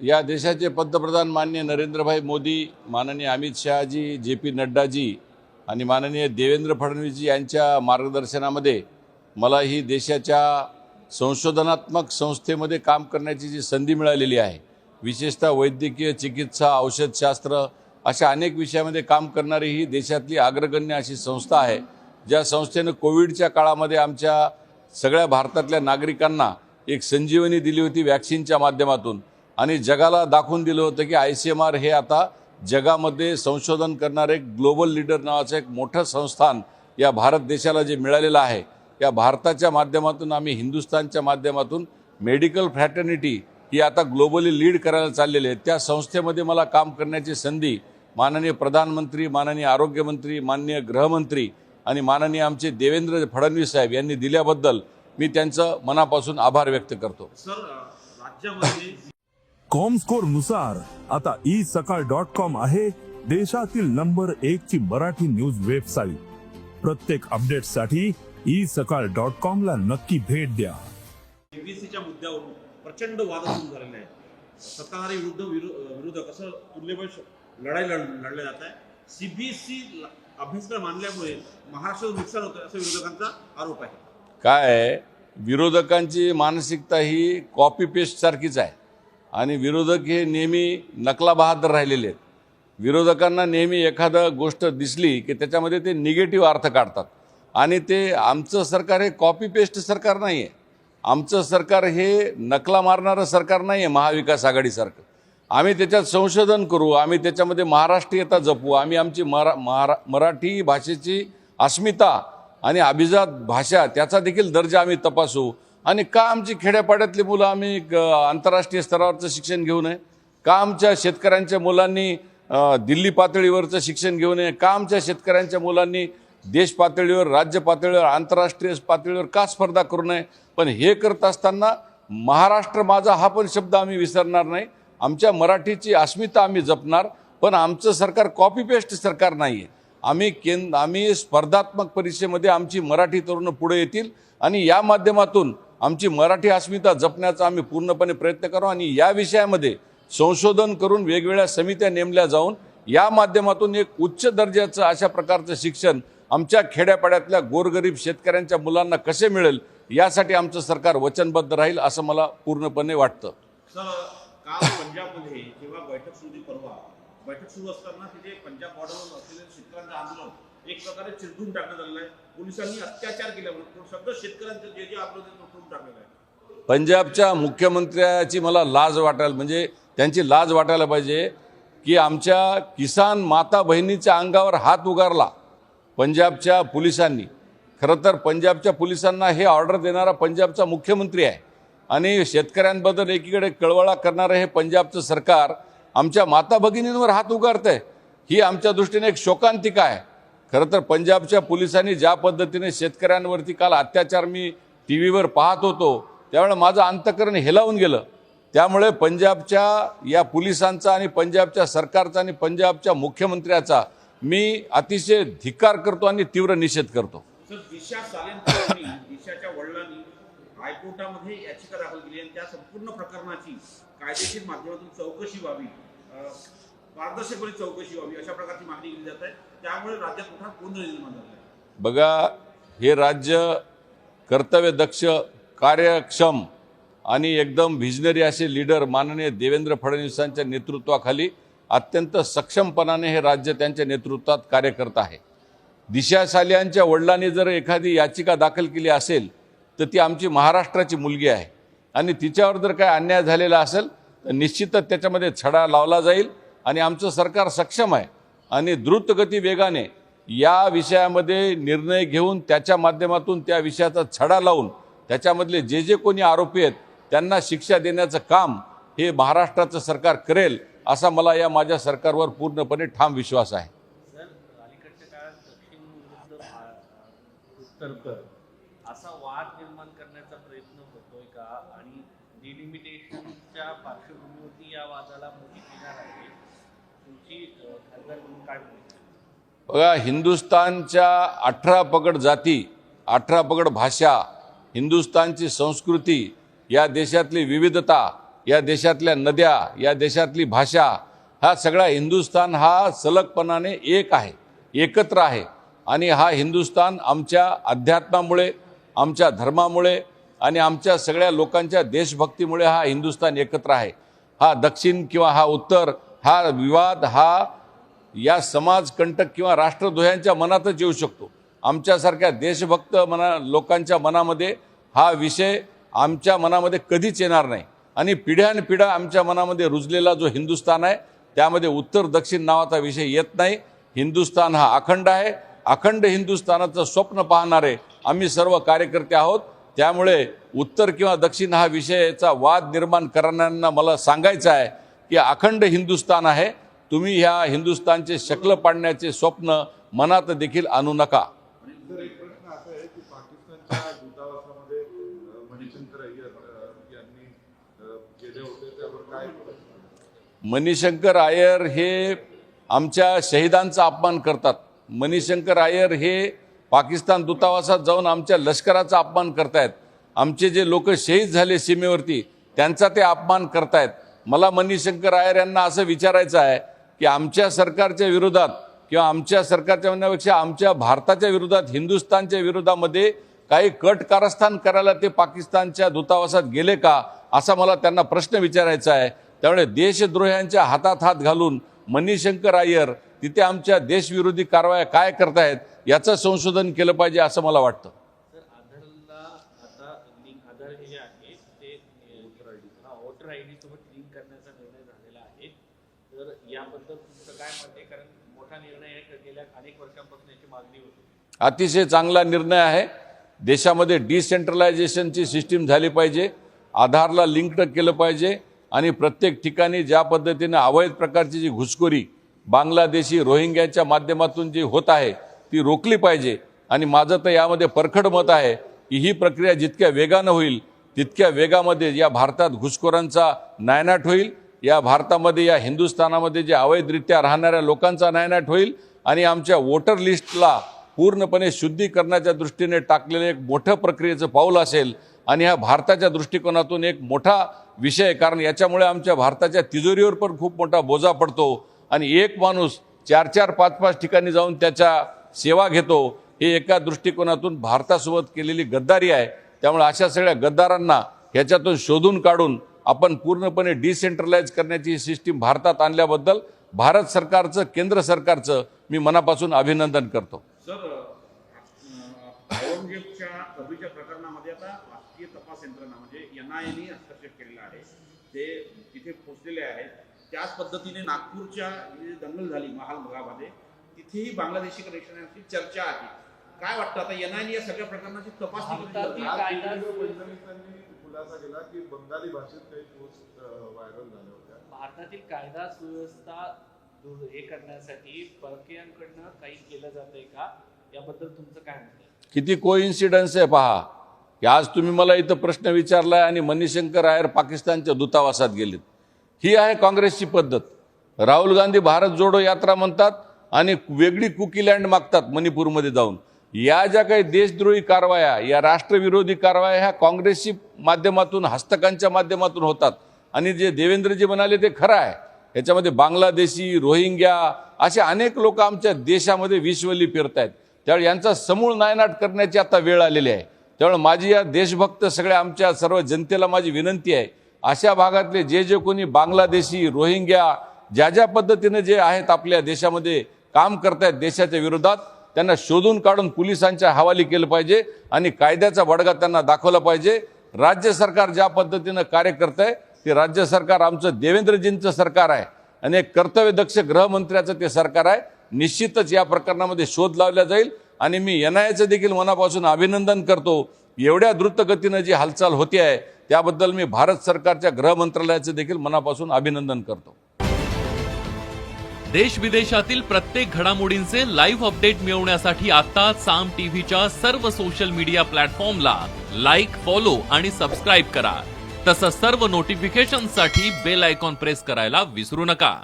या देशाचे पंतप्रधान माननीय नरेंद्रभाई मोदी माननीय अमित शहाजी जे पी नड्डाजी आणि माननीय देवेंद्र फडणवीसजी यांच्या मार्गदर्शनामध्ये मला ही देशाच्या संशोधनात्मक संस्थेमध्ये काम करण्याची जी संधी मिळालेली आहे विशेषतः वैद्यकीय चिकित्सा औषधशास्त्र अशा अनेक विषयामध्ये काम करणारी ही देशातली अग्रगण्य अशी संस्था आहे ज्या संस्थेनं कोविडच्या काळामध्ये आमच्या सगळ्या भारतातल्या नागरिकांना एक संजीवनी दिली होती वॅक्सिनच्या माध्यमातून. आणि जगाला दाखवून दिलं होतं की आय सी एम आर हे आता जगामध्ये संशोधन करणारे ग्लोबल लीडर नावाचं एक मोठं संस्थान या भारत देशाला जे मिळालेलं आहे या भारताच्या माध्यमातून आम्ही हिंदुस्थानच्या माध्यमातून मेडिकल फ्रॅटर्निटी ही आता ग्लोबली लीड करायला चाललेली आहे. त्या संस्थेमध्ये मला काम करण्याची संधी माननीय प्रधानमंत्री माननीय आरोग्यमंत्री माननीय गृहमंत्री आणि माननीय आमचे देवेंद्र फडणवीस साहेब यांनी दिल्याबद्दल मी त्यांचं मनापासून आभार व्यक्त करतो. सर राज्यामध्ये कॉमस्कोरनुसार आता ई सकाळ डॉट कॉम आहे देशातील नंबर एक ची मराठी न्यूज वेबसाईट प्रत्येक अपडेटसाठी ई सकाळ डॉट कॉम ला नक्की भेट द्या. सीबीएसईच्या मुद्द्यावरून प्रचंड वाद सुरू झालेले आहेत. सत्ताधारी विरुद्ध विरो- विरोधक असं तुल्यबळ लढाई लढ लढल्या जात आहे. सीबीएसई अभ्यासक्रम आणल्यामुळे महाराष्ट्राचं नुकसान होतं असं विरोधकांचा आरोप आहे. काय आहे, विरोधकांची मानसिकता ही कॉपी पेस्ट सारखीच आहे. आणि विरोधक हे नेहमी नकला बहादर राहिलेले आहेत. विरोधकांना नेहमी एखादं गोष्ट दिसली की त्याच्यामध्ये ते निगेटिव्ह अर्थ काढतात. आणि ते आमचं सरकार हे कॉपी पेस्ट सरकार नाही आहे आमचं सरकार हे नकला मारणारं सरकार नाही आहे महाविकास आघाडीसारखं आम्ही त्याच्यात संशोधन करू आम्ही त्याच्यामध्ये महाराष्ट्रीयता जपू आम्ही आमची मरा महारा मराठी भाषेची अस्मिता आणि अभिजात भाषा त्याचा देखील दर्जा आम्ही तपासू. आणि का आमची खेड्यापाड्यातली मुलं आम्ही आंतरराष्ट्रीय स्तरावरचं शिक्षण घेऊ नये. का आमच्या शेतकऱ्यांच्या मुलांनी दिल्ली पातळीवरचं शिक्षण घेऊ नये. का आमच्या शेतकऱ्यांच्या मुलांनी देश पातळीवर राज्य पातळीवर आंतरराष्ट्रीय पातळीवर का स्पर्धा करू नये? पण हे करत असताना महाराष्ट्र माझा हा पण शब्द आम्ही विसरणार नाही. आमच्या मराठीची अस्मिता आम्ही जपणार पण आमचं सरकार कॉपी पेस्ट सरकार नाही आहे आम्ही केंद्र आम्ही स्पर्धात्मक परीक्षेमध्ये आमची मराठी तरुण पुढे येतील आणि या माध्यमातून आमची मराठी अस्मिता जपण्याचा आम्ही पूर्णपणे प्रयत्न करू आणि या विषयामध्ये संशोधन करून वेगवेगळ्या समित्या नेमल्या जाऊन या माध्यमातून एक उच्च दर्जाचं अशा प्रकारचं शिक्षण आमच्या खेड्यापाड्यातल्या गोरगरीब शेतकऱ्यांच्या मुलांना कसे मिळेल यासाठी आमचं सरकार वचनबद्ध राहील असं मला पूर्णपणे वाटतं. काल पंजाबमध्ये जेव्हा बैठक सुरू परवा बैठक सुरू असताना तिथे पंजाब बॉर्डरवर असलेले शेतकऱ्यांचं आंदोलन एक प्रकारे चिरडून टाकण्यात आलेला आहे. पोलिसांनी अत्याचार केल्यामुळे सगळं शेतकऱ्यांचं जे जे आंदोलन तोडून टाकलेलं आहे. पंजाबच्या मुख्यमंत्र्याची मला लाज वाटायला म्हणजे त्यांची लाज वाटायला पाहिजे की आमच्या किसान माता बहिणीच्या अंगावर हात उगारला पंजाबच्या पोलिसांनी. खरं तर पंजाबच्या पोलिसांना हे ऑर्डर देणारा पंजाबचा मुख्यमंत्री आहे. आणि शेतकऱ्यांबद्दल एकीकडे कळवळा करणारं हे पंजाबचं सरकार आमच्या माता भगिनींवर हात उगारतंय. ही आमच्या दृष्टीने एक शोकांतिका आहे. खरं तर पंजाबच्या पोलिसांनी ज्या पद्धतीने शेतकऱ्यांवरती काल अत्याचार मी टी व्हीवर पाहत होतो त्यावेळेला माझं अंतकरण हेलावून गेलं. त्यामुळे पंजाबच्या या पोलिसांचा आणि पंजाबच्या सरकारचा आणि पंजाबच्या मुख्यमंत्र्याचा मी अतिशय धिक्कार करतो आणि तीव्र निषेध करतो. दिशा दिशाच्या वडिलांनी हायकोर्टामध्ये याचिका दाखल केली आणि त्या संपूर्ण प्रकरणाची कायदेशीर माध्यमातून चौकशी व्हावी. पारदर्शकपणे चौकशी व्हावी अशा प्रकारची मागणी केली जात आहे. त्यामुळे राज्यात मोठा गोंधळ निर्माण झाला आहे. बघा हे राज्य कर्तव्यदक्ष कार्यक्षम आणि एकदम व्हिजनरी असे लीडर माननीय देवेंद्र फडणवीसांच्या नेतृत्वाखाली अत्यंत सक्षमपणाने हे राज्य त्यांच्या नेतृत्वात कार्य करत आहे. दिशा सालियांच्या वडिलांनी जर एखादी याचिका दाखल केली असेल तर ती आमची महाराष्ट्राची मुलगी आहे. आणि तिच्यावर जर काय अन्याय झालेला असेल तर निश्चितच त्याच्यामध्ये छडा लावला जाईल. आणि आमचं सरकार सक्षम आहे. आणि द्रुतगती वेगाने या विषयामध्ये निर्णय घेऊन त्याच्या माध्यमातून त्या विषयाचा छडा लावून त्याच्यामधले जे जे कोणी आरोपी आहेत त्यांना शिक्षा देण्याचं काम हे महाराष्ट्राचं सरकार करेल असा मला या माझ्या सरकारवर पूर्णपणे ठाम विश्वास आहे. असा वाद निर्माण करण्याचा प्रयत्न होतोय का? आणि डिलिमिटेशनच्या पार्श्वभूमीवरती या वादाला मोठी किनार आहे. तुमची खासदार म्हणून काय बघा हिंदुस्थानच्या अठरा पगड जाती अठरा पगड भाषा हिंदुस्थानची संस्कृती या देशातली विविधता या देशातल्या नद्या या देशातली भाषा हा सगळा हिंदुस्थान हा सलगपणाने एक आहे एकत्र आहे. आणि हा हिंदुस्थान आमच्या अध्यात्मामुळे आमच्या धर्मामुळे आणि आमच्या सगळ्या लोकांच्या देशभक्तीमुळे हा हिंदुस्थान एकत्र आहे. हा दक्षिण किंवा हा उत्तर हा विवाद हा या समाजकंटक किंवा राष्ट्रद्रोह्यांच्या मनातच येऊ शकतो. आमच्यासारख्या देशभक्त मना लोकांच्या मनामध्ये हा विषय आमच्या मनामध्ये कधीच येणार नाही. आणि पिढ्यानपिढ्या आमच्या मनामध्ये रुजलेला जो हिंदुस्थान आहे त्यामध्ये उत्तर दक्षिण नावाचा विषय येत नाही. हिंदुस्थान हा अखंड आहे. अखंड हिंदुस्थानाचं स्वप्न पाहणारे आम्ही सर्व कार्यकर्ते आहोत. त्यामुळे उत्तर किंवा दक्षिण हा विषयाचा वाद निर्माण करणाऱ्यांना मला सांगायचं आहे की अखंड हिंदुस्थान आहे. तुम्ही ह्या हिंदुस्थानचे शकल पाडण्याचे स्वप्न मनात देखील आणू नका. मणिशंकर अय्यर मणिशंकर आयर हे आमच्या शहीदांचा अपमान करतात. मणिशंकर आयर हे पाकिस्तान दूतावासात जाऊन आमच्या लष्कराचा अपमान करतायत. आमचे जे लोक शहीद झाले सीमेवरती त्यांचा ते अपमान करतायत. मला मनीशंकर आयर यांना असं विचारायचं आहे की आमच्या सरकारच्या विरोधात किंवा आमच्या सरकारच्या म्हणण्यापेक्षा आमच्या भारताच्या विरोधात हिंदुस्थानच्या विरोधामध्ये काही कट कारस्थान करायला ते पाकिस्तानच्या दूतावासात गेले का असा मला त्यांना प्रश्न विचारायचा आहे. त्यामुळे देशद्रोह्यांच्या हातात हात घालून मनीशंकर अय्यर तिथे आमच्या देशविरोधी कारवाया काय करतायत याचं संशोधन केलं पाहिजे असं मला वाटतं. अतिशय चांगला निर्णय आहे. देशामध्ये डिसेंट्रलायझेशनची सिस्टीम झाली पाहिजे. आधारला लिंक्ड केलं पाहिजे. आणि प्रत्येक ठिकाणी ज्या पद्धतीने अवैध प्रकारची जी घुसखोरी बांगलादेशी रोहिंग्याच्या माध्यमातून जी होत आहे ती रोखली पाहिजे. आणि माझं तर यामध्ये परखड मत आहे की ही प्रक्रिया जितक्या वेगानं होईल तितक्या वेगामध्ये या भारतात घुसखोरांचा नायनाट होईल या भारतामध्ये या हिंदुस्थानामध्ये जे अवैधरित्या राहणाऱ्या लोकांचा नायनाट होईल आणि आमच्या वोटर लिस्टला पूर्णपणे शुद्धीकरणाच्या दृष्टीने टाकलेलं एक मोठं प्रक्रियेचं पाऊल असेल आणि हा भारताच्या दृष्टिकोनातून एक मोठा विषय कारण याच्यामुळे आमच्या भारताच्या तिजोरीवर पण खूप मोठा बोजा पडतो. आणि एक माणूस चार चार पाच पाच ठिकाणी जाऊन त्याच्या सेवा घेतो हे एका दृष्टिकोनातून भारतासोबत केलेली गद्दारी आहे. त्यामुळे अशा सगळ्या गद्दारांना ह्याच्यातून शोधून काढून आपण पूर्णपणे डिसेंट्रलाइज करण्याची सिस्टीम भारतात आणल्याबद्दल भारत सरकारचं केंद्र सरकारचं मी मनापासून अभिनंदन करतो. सर औरंगजेबच्या प्रकरणामध्ये आता राष्ट्रीय तपास यंत्रणा म्हणजे एन आय हस्तक्षेप केलेला आहे. ते तिथे पोचलेले आहेत. त्याच पद्धतीने नागपूरच्या दंगल झाली महाल भागामध्ये तिथेही बांगलादेशी कनेक्शनची चर्चा आहे. काय वाटतं आता एन आय या सगळ्या प्रकरणाची तपासणी खुलासा केला की बंगाली भाषेत काही पोस्ट व्हायरल झाल्या होत्या. भारतातील कायदा सुव्यवस्था दूर हे करण्यासाठी परकीयांकडनं काही केलं जातंय का? याबद्दल तुमचं काय मत आहे? किती को इन्सिडन्स आहे पहा. की आज तुम्ही मला इथं प्रश्न विचारलाय आणि मणिशंकर आयर पाकिस्तानच्या दूतावासात गेलेत. ही आहे काँग्रेसची पद्धत. राहुल गांधी भारत जोडो यात्रा म्हणतात आणि वेगळी कुकीलँड मागतात मणिपूरमध्ये जाऊन. या ज्या काही देशद्रोही कारवाया या राष्ट्रविरोधी कारवाया ह्या काँग्रेसची माध्यमातून हस्तकांच्या माध्यमातून होतात. आणि जे देवेंद्रजी म्हणाले ते खरं आहे. याच्यामध्ये बांगलादेशी रोहिंग्या असे अनेक लोक आमच्या देशामध्ये विश्वली फिरत आहेत त्यावेळी यांचा समूळ नायनाट करण्याची आता वेळ आलेली आहे. त्यामुळे माझी या देशभक्त सगळ्या आमच्या सर्व जनतेला माझी विनंती आहे अशा भागातले जे जे कोणी बांगलादेशी रोहिंग्या ज्या ज्या पद्धतीने जे आहेत आपल्या देशामध्ये काम करतायत देशाच्या विरोधात त्यांना शोधून काढून पोलिसांच्या हवाली केलं पाहिजे आणि कायद्याचा बडगा त्यांना दाखवला पाहिजे. राज्य सरकार ज्या पद्धतीनं कार्य करत आहे ते राज्य सरकार आमचं देवेंद्रजींचं सरकार आहे आणि एक कर्तव्यदक्ष गृहमंत्र्याचं ते सरकार आहे. निश्चितच या प्रकरणामध्ये शोध लावला जाईल आणि मी एन आय एचं देखील मनापासून अभिनंदन करतो. एवढ्या द्रुतगतीनं जी हालचाल होती आहे त्याबद्दल मी भारत सरकारच्या गृह मंत्रालयाचे देखील मनापासून अभिनंदन करतो. देश विदेशातील प्रत्येक घडामोडींचे लाईव्ह अपडेट मिळवण्यासाठी आता साम टीव्हीच्या सर्व सोशल मीडिया प्लॅटफॉर्मला लाईक फॉलो आणि सबस्क्राईब करा. तसंच सर्व नोटिफिकेशनसाठी बेल आयकॉन प्रेस करायला विसरू नका.